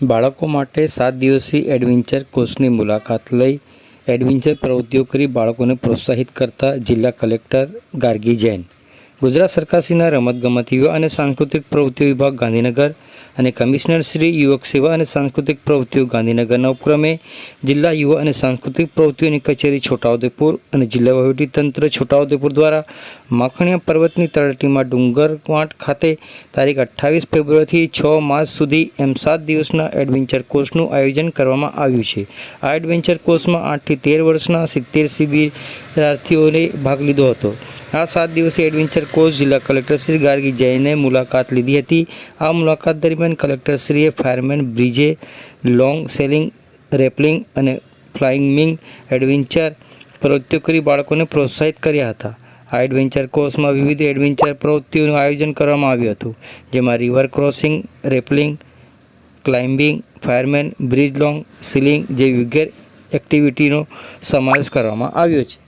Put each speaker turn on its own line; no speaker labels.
બાળકો માટે સાત દિવસીય એડવેન્ચર કોર્સની મુલાકાત લઈ એડવેન્ચર પ્રવૃત્તિઓ કરી બાળકોને પ્રોત્સાહિત કરતા જિલ્લા કલેક્ટર ગાર્ગી જૈન. ગુજરાત સરકારશ્રીના રમતગમત યુવા અને સાંસ્કૃતિક પ્રવૃત્તિઓ વિભાગ ગાંધીનગર અને કમિશનર શ્રી યુવક સેવા અને સાંસ્કૃતિક પ્રવૃત્તિઓ ગાંધીનગરના ઉપક્રમે જિલ્લા યુવા અને સાંસ્કૃતિક પ્રવૃત્તિઓની કચેરી છોટાઉદેપુર અને જિલ્લા તંત્ર છોટાઉદેપુર દ્વારા માખણીયા પર્વતની તળટીમાં ડુંગરવાંટ ખાતે તારીખ અઠ્ઠાવીસ ફેબ્રુઆરીથી છ માર્ચ સુધી એમ સાત દિવસના એડવેન્ચર કોર્સનું આયોજન કરવામાં આવ્યું છે. આ એડવેન્ચર કોર્સમાં આઠથી તેર વર્ષના સિત્તેર શિબિરાર્થીઓએ ભાગ લીધો હતો. આ સાત દિવસીય એડવેન્ચર કોર્સ જિલ્લા કલેક્ટરશ્રી ગાર્ગી જૈને મુલાકાત લીધી હતી. આ મુલાકાત દરમિયાન કલેક્ટરશ્રીએ ફાયરમેન બ્રિજે લોંગ સેલિંગ રેપલિંગ અને ફ્લાઇંગિંગ એડવેન્ચર પ્રવૃત્તિઓ કરી બાળકોને પ્રોત્સાહિત કર્યા હતા. આ એડવેન્ચર કોર્સમાં વિવિધ એડવેન્ચર પ્રવૃત્તિઓનું આયોજન કરવામાં આવ્યું હતું, જેમાં river crossing rappelling climbing fireman bridge long ceiling જેવી વગેરે એક્ટિવિટીનો સમાવેશ કરવામાં આવ્યો છે.